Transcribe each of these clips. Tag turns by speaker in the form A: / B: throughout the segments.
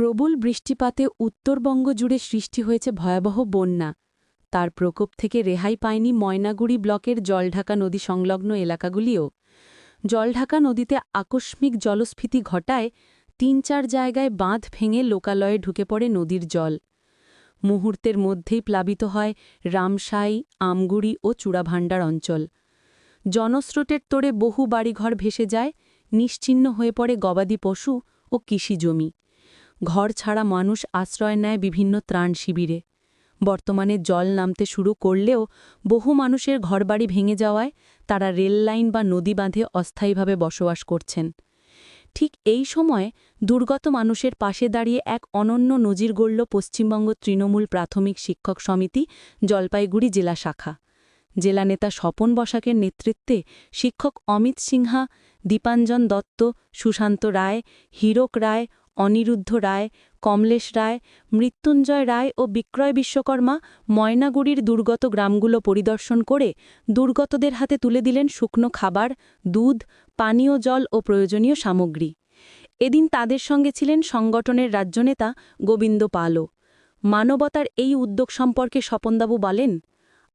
A: প্রবল বৃষ্টিপাতে উত্তরবঙ্গ জুড়ে সৃষ্টি হয়েছে ভয়াবহ বন্যা। তার প্রকোপ থেকে রেহাই পায়নি ময়নাগুড়ি ব্লকের জলঢাকা নদী সংলগ্ন এলাকাগুলিও। জলঢাকা নদীতে আকস্মিক জলস্ফীতি ঘটায় তিন চার জায়গায় বাঁধ ভেঙে লোকালয়ে ঢুকে পড়ে নদীর জল। মুহূর্তের মধ্যেই প্লাবিত হয় রামসাই, আমগুড়ি ও চূড়াভাণ্ডার অঞ্চল। জনস্রোতের তোড়ে বহু বাড়িঘর ভেসে যায়, নিশ্চিহ্ন হয়ে পড়ে গবাদি পশু ও কৃষি জমি। ঘর ছাড়া মানুষ আশ্রয় নেয় বিভিন্ন ত্রাণ শিবিরে। বর্তমানে জল নামতে শুরু করলেও বহু মানুষের ঘরবাড়ি ভেঙে যাওয়ায় তারা রেললাইন বা নদী বাঁধে অস্থায়ীভাবে বসবাস করছেন। ঠিক এই সময় দুর্গত মানুষের পাশে দাঁড়িয়ে এক অনন্য নজির গড়ল পশ্চিমবঙ্গ তৃণমূল প্রাথমিক শিক্ষক সমিতি জলপাইগুড়ি জেলা শাখা। জেলা নেতা স্বপন বসাকের নেতৃত্বে শিক্ষক অমিত সিংহা দীপাঞ্জন দত্ত, সুশান্ত রায়, হীরক রায় অনিরুদ্ধ রায়, কমলেশ রায়, মৃত্যুঞ্জয় রায় ও বিক্রয় বিশ্বকর্মা ময়নাগুড়ির দুর্গত গ্রামগুলো পরিদর্শন করে দুর্গতদের হাতে তুলে দিলেন শুকনো খাবার, দুধ, পানীয় জল ও প্রয়োজনীয় সামগ্রী। এদিন তাদের সঙ্গে ছিলেন সংগঠনের রাজ্যনেতা গোবিন্দ পালও। মানবতার এই উদ্যোগ সম্পর্কে স্বপনবাবু বলেন,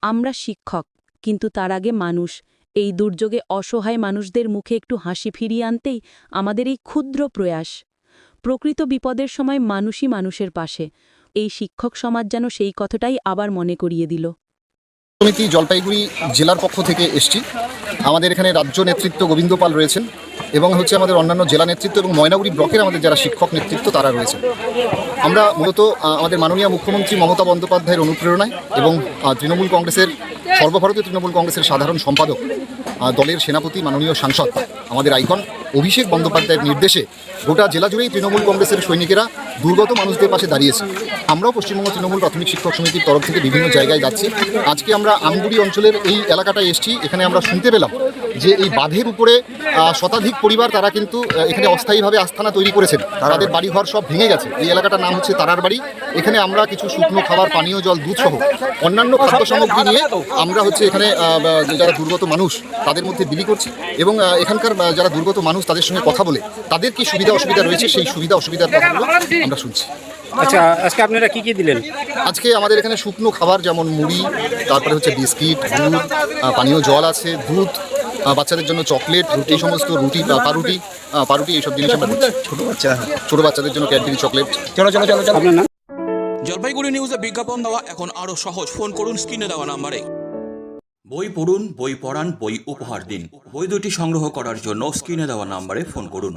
A: আমরা শিক্ষক, কিন্তু তার আগে মানুষ। এই দুর্যোগে অসহায় মানুষদের মুখে একটু হাসি ফিরিয়ে আনতেই আমাদের এই ক্ষুদ্র প্রয়াস। প্রকৃত বিপদের সময় মানুষই মানুষের পাশে। এই শিক্ষক সমাজ যেন সেই কথাটাই আবার মনে করিয়ে দিল।
B: সমিতি জলপাইগুড়ি জেলার পক্ষ থেকে এসছি। আমাদের এখানে রাজ্য নেতৃত্ব গোবিন্দ পাল রয়েছেন এবং হচ্ছে আমাদের অন্যান্য জেলা নেতৃত্ব এবং ময়নাগুড়ি ব্লকের আমাদের যারা শিক্ষক নেতৃত্ব তারা রয়েছে আমরা মূলত আমাদের মাননীয় মুখ্যমন্ত্রী মমতা বন্দ্যোপাধ্যায়ের অনুপ্রেরণায় এবং তৃণমূল কংগ্রেসের, সর্বভারতীয় তৃণমূল কংগ্রেসের সাধারণ সম্পাদক দলের সেনাপতি, মাননীয় সাংসদ, আমাদের আইকন অভিষেক বন্দ্যোপাধ্যায়ের নির্দেশে গোটা জেলা জুড়েই তৃণমূল কংগ্রেসের সৈনিকেরা দুর্গত মানুষদের পাশে দাঁড়িয়েছে। আমরাও পশ্চিমবঙ্গ তৃণমূল প্রাথমিক শিক্ষক সমিতির তরফ থেকে বিভিন্ন জায়গায় যাচ্ছি। আজকে আমরা আমগুড়ি অঞ্চলের এই এলাকাটায় এসেছি। এখানে আমরা শুনতে পেলাম যে এই বাঁধের উপরে শতাধিক পরিবার তারা কিন্তু এখানে অস্থায়ীভাবে আস্থানা তৈরি করেছেন। তাদের বাড়িঘর সব ভেঙে গেছে। এই এলাকাটার নাম হচ্ছে তারার বাড়ি। এখানে আমরা কিছু শুকনো খাবার পানীয় জল দুধ সহ অন্যান্য খাদ্য সামগ্রী নিয়ে আমরা হচ্ছে এখানে যারা দুর্গত মানুষ তাদের মধ্যে বিলি করছি এবং এখানকার যারা দুর্গত মানুষ তাদের সঙ্গে কথা বলে তাদের কি সুবিধা অসুবিধা রয়েছে সেই সুবিধা অসুবিধার কথাগুলো আমরা শুনছি।
C: আচ্ছা আজকে আপনারা কি কি দিলেন?
B: আজকে আমাদের এখানে শুকনো খাবার যেমন মুড়ি তারপরে হচ্ছে বিস্কিট দুধ পানীয় জল আছে দুধ বাচ্চাদের জন্য চকলেট রুটি সমস্ত রুটি পারুটি পারুটি পাউরুটি এইসব জিনিস আমরা ছোট বাচ্চা। ছোটো বাচ্চাদের জন্য ক্যাডবেরি চকলেট।
C: চলো চলো চলো চলো। আপনার
D: জলপাইগুড়ি নিউজে বিজ্ঞাপন দেওয়া এখন আরও সহজ। ফোন করুন স্ক্রিনে দেওয়া নাম্বারে। বই পড়ুন বই পড়ান বই উপহার দিন। বই দুটি সংগ্রহ করার জন্য স্ক্রিনে দেওয়া নাম্বারে ফোন করুন।